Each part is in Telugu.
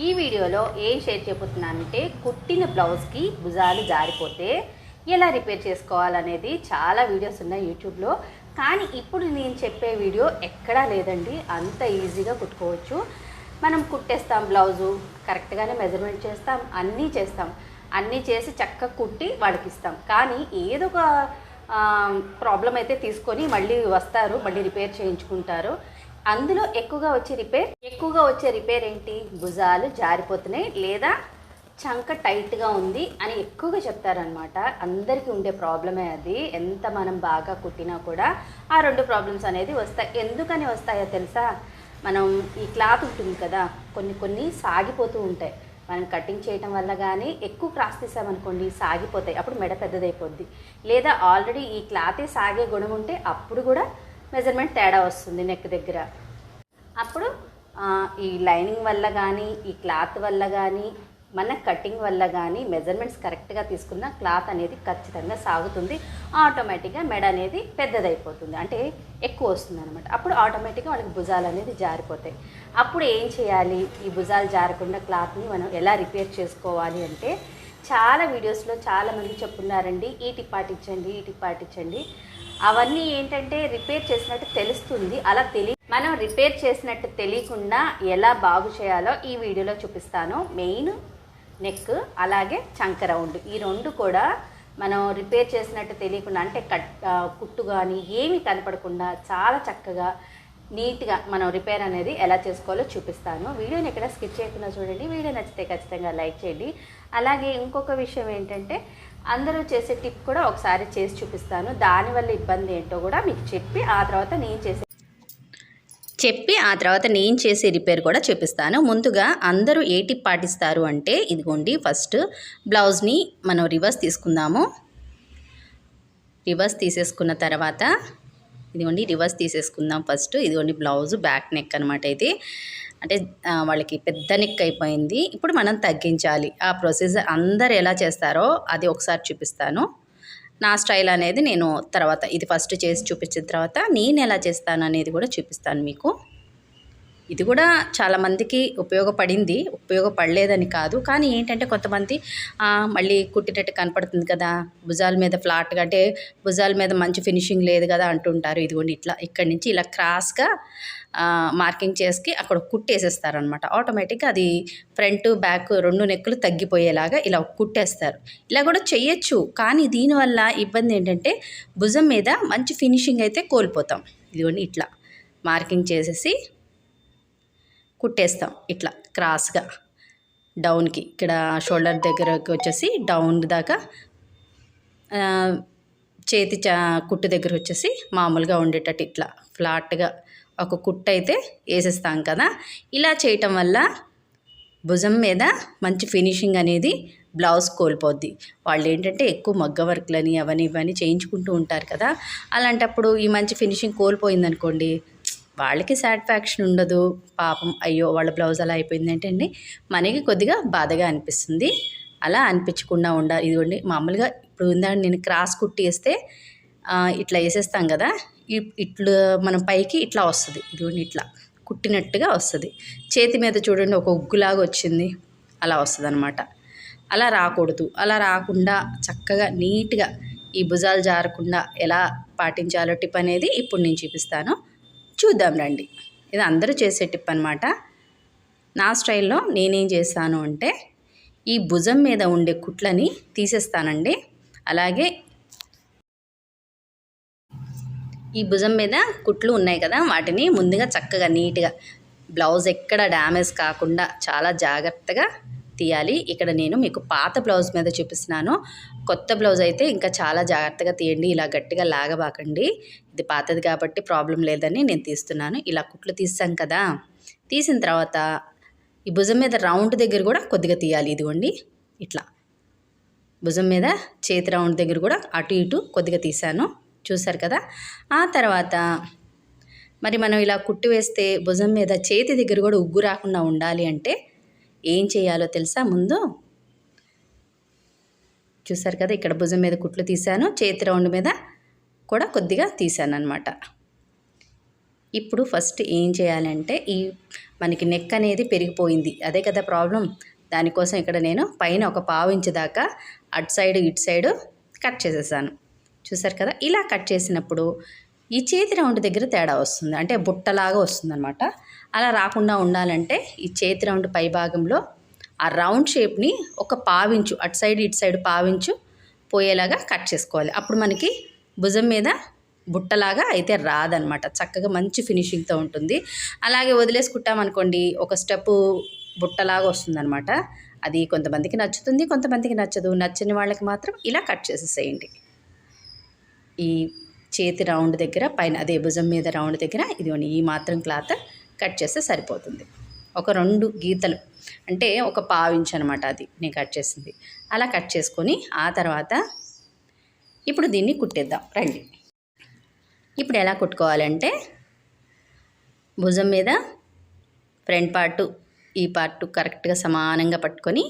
ఈ వీడియోలో ఏం షేర్ చెబుతున్నానంటే కుట్టిన బ్లౌజ్కి భుజాలు జారిపోతే ఎలా రిపేర్ చేసుకోవాలనేది చాలా వీడియోస్ ఉన్నాయి యూట్యూబ్లో. కానీ ఇప్పుడు నేను చెప్పే వీడియో ఎక్కడా లేదండి అంత ఈజీగా కుట్టుకోవచ్చు. మనం కుట్టేస్తాం బ్లౌజు కరెక్ట్గానే మెజర్మెంట్ చేస్తాం అన్నీ చేస్తాం. అన్నీ చేసి చక్కగా కుట్టి వాళ్ళకి ఇస్తాం కానీ ఏదో ఒక ప్రాబ్లం అయితే తీసుకొని మళ్ళీ వస్తారు మళ్ళీ రిపేర్ చేయించుకుంటారు. అందులో ఎక్కువగా వచ్చే రిపేర్ ఎక్కువగా వచ్చే రిపేర్ ఏంటి? భుజాలు జారిపోతున్నాయి లేదా చంక టైట్గా ఉంది అని ఎక్కువగా చెప్తారనమాట అందరికీ ఉండే ప్రాబ్లమే అది. ఎంత మనం బాగా కుట్టినా కూడా ఆ రెండు ప్రాబ్లమ్స్ అనేది వస్తాయి. ఎందుకని వస్తాయో తెలుసా? మనం ఈ క్లాత్ ఉంటుంది కదా కొన్ని కొన్ని సాగిపోతూ ఉంటాయి. మనం కటింగ్ చేయటం వల్ల కానీ ఎక్కువ క్రాస్ తీసామనుకోండి సాగిపోతాయి. అప్పుడు మెడ పెద్దదైపోద్ది. లేదా ఆల్రెడీ ఈ క్లాతే సాగే గుణం ఉంటే అప్పుడు కూడా మెజర్మెంట్ తేడా వస్తుంది నెక్ దగ్గర. అప్పుడు ఈ లైనింగ్ వల్ల కానీ ఈ క్లాత్ వల్ల కానీ మన కటింగ్ వల్ల కానీ మెజర్మెంట్స్ కరెక్ట్గా తీసుకున్న క్లాత్ అనేది ఖచ్చితంగా సాగుతుంది. ఆటోమేటిక్గా మెడ అనేది పెద్దదైపోతుంది. అంటే ఎక్కువ వస్తుంది అనమాట అప్పుడు ఆటోమేటిక్గా మనకి భుజాలు అనేది జారిపోతాయి. అప్పుడు ఏం చేయాలి? ఈ భుజాలు జారకుండా క్లాత్ని మనం ఎలా రిపేర్ చేసుకోవాలి అంటే చాలా వీడియోస్లో చాలా మంది చెప్పున్నారండి ఈ టిప్ పాటించండి ఈ టిప్ పాటించండి. అవన్నీ ఏంటంటే రిపేర్ చేసినట్టు తెలుస్తుంది. అలా తెలియ మనం రిపేర్ చేసినట్టు తెలియకుండా ఎలా బాగు చేయాలో ఈ వీడియోలో చూపిస్తాను. మెయిన్ నెక్ అలాగే చంక రౌండ్ ఈ రెండు కూడా మనం రిపేర్ చేసినట్టు తెలియకుండా అంటే కట్ కుట్టు కానీ ఏమీ కనపడకుండా చాలా చక్కగా నీట్గా మనం రిపేర్ అనేది ఎలా చేసుకోవాలో చూపిస్తాను. వీడియోని ఎక్కడ స్కిప్ చేయకుండా చూడండి. వీడియో నచ్చితే ఖచ్చితంగా లైక్ చేయండి. అలాగే ఇంకొక విషయం ఏంటంటే అందరూ చేసే టిప్ కూడా ఒకసారి చేసి చూపిస్తాను. దానివల్ల ఇబ్బంది ఏంటో కూడా మీకు చెప్పి ఆ తర్వాత నేను చేసే చెప్పి ఆ తర్వాత నేను చేసే రిపేర్ కూడా చూపిస్తాను. ముందుగా అందరూ ఏ టిప్ పాటిస్తారు అంటే ఇదిగోండి ఫస్ట్ బ్లౌజ్ని మనం రివర్స్ తీసుకుందాము. రివర్స్ తీసేసుకున్న తర్వాత ఇదిగోండి రివర్స్ తీసేసుకుందాం ఫస్ట్. ఇదిగోండి బ్లౌజ్ బ్యాక్ నెక్ అనమాట ఇది. అంటే వాళ్ళకి పెద్ద నెక్ అయిపోయింది. ఇప్పుడు మనం తగ్గించాలి. ఆ ప్రొసీజర్ అందరు ఎలా చేస్తారో అది ఒకసారి చూపిస్తాను. నా స్టైల్ అనేది నేను తర్వాత ఇది ఫస్ట్ చేసి చూపించిన తర్వాత నేను ఎలా చేస్తాను అనేది కూడా చూపిస్తాను మీకు. ఇది కూడా చాలామందికి ఉపయోగపడింది ఉపయోగపడలేదని కాదు. కానీ ఏంటంటే కొంతమంది మళ్ళీ కుట్టినట్టు కనపడుతుంది కదా భుజాల మీద ఫ్లాట్గా అంటే భుజాల మీద మంచి ఫినిషింగ్ లేదు కదా అంటుంటారు. ఇదిగోండి ఇట్లా ఇక్కడి నుంచి ఇలా క్రాస్గా మార్కింగ్ చేసి అక్కడ కుట్టేసేస్తారనమాట ఆటోమేటిక్గా అది ఫ్రంట్ బ్యాక్ రెండు నెక్కులు తగ్గిపోయేలాగా ఇలా కుట్టేస్తారు. ఇలా కూడా చెయ్యొచ్చు కానీ దీనివల్ల ఇబ్బంది ఏంటంటే భుజం మీద మంచి ఫినిషింగ్ అయితే కోల్పోతాం. ఇదిగోండి ఇట్లా మార్కింగ్ చేసేసి కుట్టేస్తాం ఇట్లా క్రాస్గా. డౌన్కి ఇక్కడ షోల్డర్ దగ్గరకి వచ్చేసి డౌన్ దాకా చేతి చా కుట్టు దగ్గర వచ్చేసి మామూలుగా ఉండేటట్టు ఇట్లా ఫ్లాట్గా ఒక కుట్టు అయితే వేసేస్తాం కదా. ఇలా చేయటం వల్ల భుజం మీద మంచి ఫినిషింగ్ అనేది బ్లౌజ్ కోల్పోద్ది. వాళ్ళు ఏంటంటే ఎక్కువ మగ్గ వర్క్లని అవని ఇవన్నీ చేయించుకుంటూ ఉంటారు కదా. అలాంటప్పుడు ఈ మంచి ఫినిషింగ్ కోల్పోయిందనుకోండి వాళ్ళకి సాటిస్ఫాక్షన్ ఉండదు. పాపం అయ్యో వాళ్ళ బ్లౌజ్ అలా అయిపోయింది ఏంటండి మనకి కొద్దిగా బాధగా అనిపిస్తుంది. అలా అనిపించకుండా ఉండాలి ఇదిగోండి మామూలుగా ఇప్పుడు ఉందండి నేను క్రాస్ కుట్టి వేస్తే ఇట్లా వేసేస్తాం కదా ఇ- ఇట్లా మనం పైకి ఇట్లా వస్తుంది. ఇదిగోండి ఇట్లా కుట్టినట్టుగా వస్తుంది. చేతి మీద చూడండి ఒక ఉగ్గులాగా వచ్చింది అలా వస్తుంది అనమాట అలా రాకూడదు. అలా రాకుండా చక్కగా నీట్గా ఈ భుజాలు జారకుండా ఎలా పాటించాలో టిప్ అనేది ఇప్పుడు నేను చూపిస్తాను. చూద్దాం రండి. ఇది అందరూ చేసే టిప్ అనమాట నా స్టైల్లో నేనేం చేస్తాను అంటే ఈ భుజం మీద ఉండే కుట్లని తీసేస్తానండి. అలాగే ఈ భుజం మీద కుట్లు ఉన్నాయి కదా వాటిని ముందుగా చక్కగా నీట్గా బ్లౌజ్ ఎక్కడ డ్యామేజ్ కాకుండా చాలా జాగ్రత్తగా తీయాలి. ఇక్కడ నేను మీకు పాత బ్లౌజ్ మీద చూపిస్తున్నాను. కొత్త బ్లౌజ్ అయితే ఇంకా చాలా జాగ్రత్తగా తీయండి. ఇలా గట్టిగా లాగబాకండి. ఇది పాతది కాబట్టి ప్రాబ్లం లేదని నేను తీస్తున్నాను. ఇలా కుట్లు తీసాం కదా. తీసిన తర్వాత ఈ భుజం మీద రౌండ్ దగ్గర కూడా కొద్దిగా తీయాలి ఇదిగోండి. ఇట్లా. భుజం మీద చేతి రౌండ్ దగ్గర కూడా అటు ఇటు కొద్దిగా తీశాను. చూసారు కదా? ఆ తర్వాత మరి మనం ఇలా కుట్టు వేస్తే భుజం మీద చేతి దగ్గర కూడా ఉగ్గు రాకుండా ఉండాలి అంటే ఏం చేయాలో తెలుసా ముందు? చూసారు కదా? ఇక్కడ భుజం మీద కుట్లు తీశాను చేతి రౌండ్ మీద కూడా కొద్దిగా తీశాను అనమాట ఇప్పుడు ఫస్ట్ ఏం చేయాలంటే ఈ మనకి నెక్ అనేది పెరిగిపోయింది. అదే కదా ప్రాబ్లం దానికోసం ఇక్కడ నేను పైన ఒక పావు ఇంచు దాకా అటు సైడ్ ఇటు సైడ్ కట్ చేసేసాను. చూసారు కదా? ఇలా కట్ చేసినప్పుడు ఈ చేతి రౌండ్ దగ్గర తేడా వస్తుంది. అంటే బుట్టలాగా వస్తుందన్నమాట. అలా రాకుండా ఉండాలంటే ఈ చేతి రౌండ్ పై భాగంలో ఆ రౌండ్ షేప్ని ఒక పావించు అటు సైడ్ ఇటు సైడ్ పావించు పోయేలాగా కట్ చేసుకోవాలి. అప్పుడు మనకి భుజం మీద బుట్టలాగా అయితే రాదనమాట చక్కగా మంచి ఫినిషింగ్తో ఉంటుంది. అలాగే వదిలేసుకుంటామనుకోండి ఒక స్టెప్ బుట్టలాగా వస్తుందనమాట అది కొంతమందికి నచ్చుతుంది కొంతమందికి నచ్చదు. నచ్చని వాళ్ళకి మాత్రం ఇలా కట్ చేసేసేయండి. ఈ చేతి రౌండ్ దగ్గర పైన అదే భుజం మీద రౌండ్ దగ్గర ఇదిగోండి ఈ మాత్రం క్లాత్ కట్ చేస్తే సరిపోతుంది. ఒక రెండు గీతలు అంటే ఒక పావించ్ అనమాట అది నేను కట్ చేసింది. అలా కట్ చేసుకొని ఆ తర్వాత ఇప్పుడు దీన్ని కుట్టేద్దాం. రండి. ఇప్పుడు ఎలా కుట్టుకోవాలంటే భుజం మీద ఫ్రంట్ పార్టు ఈ పార్టు కరెక్ట్గా సమానంగా పట్టుకొని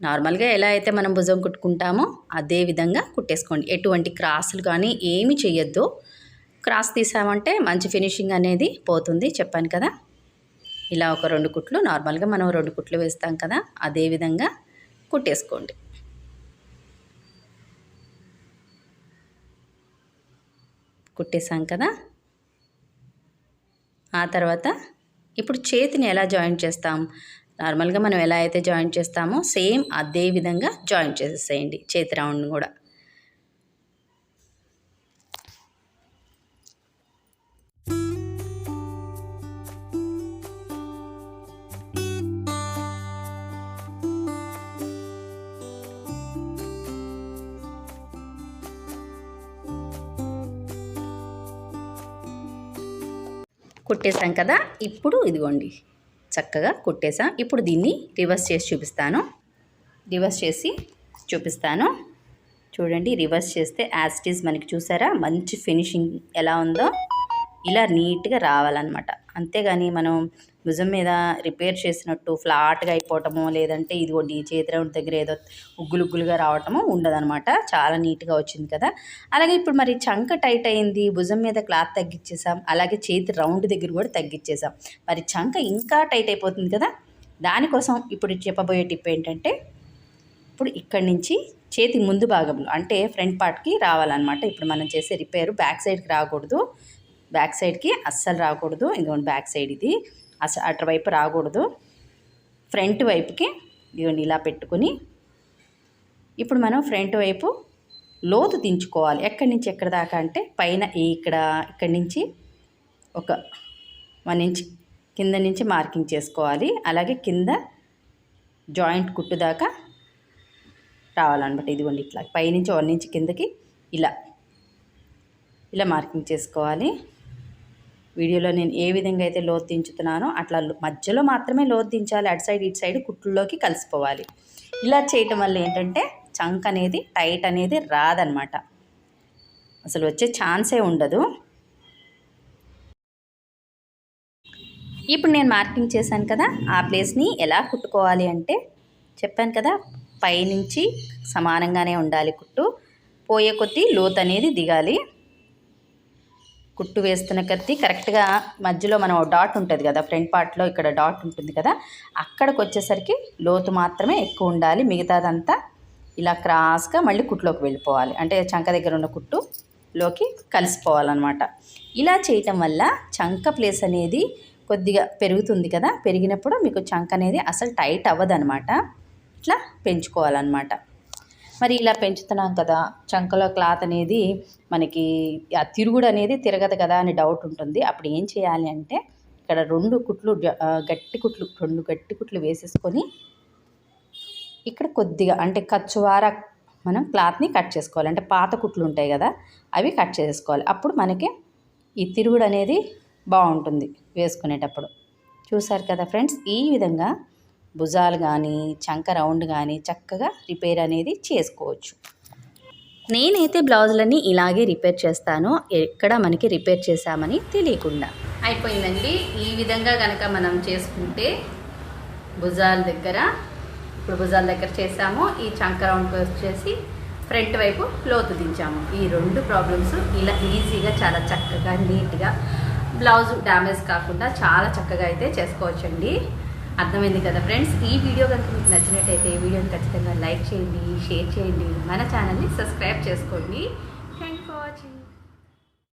నార్మల్గా ఎలా అయితే మనం భుజం కుట్టుకుంటామో అదే విధంగా కుట్టేసుకోండి. ఎటువంటి క్రాసులు కానీ ఏమి చేయొద్దు క్రాస్ తీసామంటే మంచి ఫినిషింగ్ అనేది పోతుంది. చెప్పాను కదా? ఇలా ఒక రెండు కుట్లు నార్మల్గా మనం రెండు కుట్లు వేస్తాం కదా? అదే విధంగా కుట్టేసుకోండి. కుట్టేసాం కదా? ఆ తర్వాత ఇప్పుడు చేతిని ఎలా జాయింట్ చేస్తాం? నార్మల్గా మనం ఎలా అయితే జాయింట్ చేస్తామో సేమ్ అదే విధంగా జాయింట్ చేసేసేయండి చేతి రౌండ్ కూడా. కుట్టేసాం కదా ఇప్పుడు ఇదిగోండి. చక్కగా కుట్టేసాం ఇప్పుడు దీన్ని రివర్స్ చేసి చూపిస్తాను. రివర్స్ చేసి చూపిస్తాను. చూడండి రివర్స్ చేస్తే యాజ్ ఇట్ ఈజ్ మనకి చూసారా? మంచి ఫినిషింగ్ ఎలా ఉందో. ఇలా నీట్గా రావాలన్నమాట. అంతేగాని మనం భుజం మీద రిపేర్ చేసినట్టు ఫ్లాట్గా అయిపోవటమో లేదంటే ఇదిగోండి ఈ చేతి రౌండ్ దగ్గర ఏదో ఉగ్గులు ఉగ్గులుగా రావటమో ఉండదన్నమాట. చాలా నీట్గా వచ్చింది కదా. అలాగే ఇప్పుడు మరి చంక టైట్ అయింది భుజం మీద క్లాత్ తగ్గించేసాం అలాగే చేతి రౌండ్ దగ్గర కూడా తగ్గించేసాం మరి చంక ఇంకా టైట్ అయిపోతుంది కదా. దానికోసం ఇప్పుడు చెప్పబోయే టిప్ ఏంటంటే ఇప్పుడు ఇక్కడి నుంచి చేతి ముందు భాగంలో అంటే ఫ్రంట్ పార్ట్కి రావాలన్నమాట. ఇప్పుడు మనం చేసే రిపేరు బ్యాక్ సైడ్కి రాకూడదు. బ్యాక్ సైడ్కి అస్సలు రాకూడదు. ఇదిగోండి బ్యాక్ సైడ్ ఇది. అస అటువైపు రాకూడదు. ఫ్రంట్ వైపుకి ఇదిగోండి ఇలా పెట్టుకుని ఇప్పుడు మనం ఫ్రంట్ వైపు లోతు దించుకోవాలి. ఎక్కడి నుంచి ఎక్కడి దాకా అంటే పైన ఇక్కడ ఇక్కడి నుంచి ఒక వన్ ఇంచ్ కింద నుంచి మార్కింగ్ చేసుకోవాలి. అలాగే కింద జాయింట్ కుట్టు దాకా రావాలన్నమాట. ఇదిగోండి ఇట్లా పైనుంచి వన్ ఇంచ్ కిందకి ఇలా ఇలా మార్కింగ్ చేసుకోవాలి. వీడియోలో నేను ఏ విధంగా అయితే లోతు దించుతున్నానో అట్లా మధ్యలో మాత్రమే లోతు దించాలి. అటు సైడ్ ఇటు సైడ్ కుట్లలోకి కలిసిపోవాలి. ఇలా చేయటం వల్ల ఏంటంటే చంక్ అనేది టైట్ అనేది రాదనమాట అసలు వచ్చే ఛాన్సే ఉండదు. ఇప్పుడు నేను మార్కింగ్ చేశాను కదా ఆ ప్లేస్ని ఎలా కుట్టుకోవాలి అంటే చెప్పాను కదా పైనుంచి సమానంగానే ఉండాలి కుట్టు. పోయే కొద్దీ లోతు అనేది దిగాలి. కుట్టు వేస్తున్న కత్తి కరెక్ట్గా మధ్యలో మనం డాట్ ఉంటుంది కదా ఫ్రంట్ పార్ట్లో ఇక్కడ డాట్ ఉంటుంది కదా అక్కడికి వచ్చేసరికి లోతు మాత్రమే ఎక్కువ ఉండాలి మిగతాదంతా ఇలా క్రాస్గా మళ్ళీ కుట్టులోకి వెళ్ళిపోవాలి. అంటే చంక దగ్గర ఉన్న కుట్టులోకి కలిసిపోవాలన్నమాట. ఇలా చేయటం వల్ల చంక ప్లేస్ అనేది కొద్దిగా పెరుగుతుంది కదా పెరిగినప్పుడు మీకు చంక అనేది అసలు టైట్ అవ్వదనమాట ఇట్లా పెంచుకోవాలన్నమాట. మరి ఇలా పెంచుతున్నాం కదా చంకలో క్లాత్ అనేది మనకి ఆ తిరుగుడు అనేది తిరగదు కదా అని డౌట్ ఉంటుంది. అప్పుడు ఏం చేయాలి అంటే ఇక్కడ రెండు కుట్లు గట్టి కుట్లు రెండు గట్టి కుట్లు వేసేసుకొని ఇక్కడ కొద్దిగా అంటే కచ్చువార మనం క్లాత్ని కట్ చేసుకోవాలి. అంటే పాత కుట్లు ఉంటాయి కదా అవి కట్ చేసుకోవాలి. అప్పుడు మనకి ఈ తిరుగుడు అనేది బాగుంటుంది వేసుకునేటప్పుడు. చూసారు కదా ఫ్రెండ్స్ ఈ విధంగా భుజాలు కానీ చంక రౌండ్ కానీ చక్కగా రిపేర్ అనేది చేసుకోవచ్చు. నేనైతే బ్లౌజులన్నీ ఇలాగే రిపేర్ చేస్తాను. ఎక్కడ మనకి రిపేర్ చేశామని తెలియకుండా. అయిపోయిందండి. ఈ విధంగా కనుక మనం చేసుకుంటే భుజాల దగ్గర ఇప్పుడు భుజాల దగ్గర చేసాము ఈ చంక రౌండ్కి వచ్చేసి ఫ్రంట్ వైపు లోతు దించాము. ఈ రెండు ప్రాబ్లమ్స్ ఇలా ఈజీగా చాలా చక్కగా నీట్గా బ్లౌజ్ డ్యామేజ్ కాకుండా చాలా చక్కగా అయితే చేసుకోవచ్చండి. అర్థమైంది కదా ఫ్రెండ్స్? ఈ వీడియో కనుక మీకు నచ్చినట్టయితే ఈ వీడియోని ఖచ్చితంగా లైక్ చేయండి షేర్ చేయండి మన ఛానల్ని సబ్స్క్రైబ్ చేసుకోండి.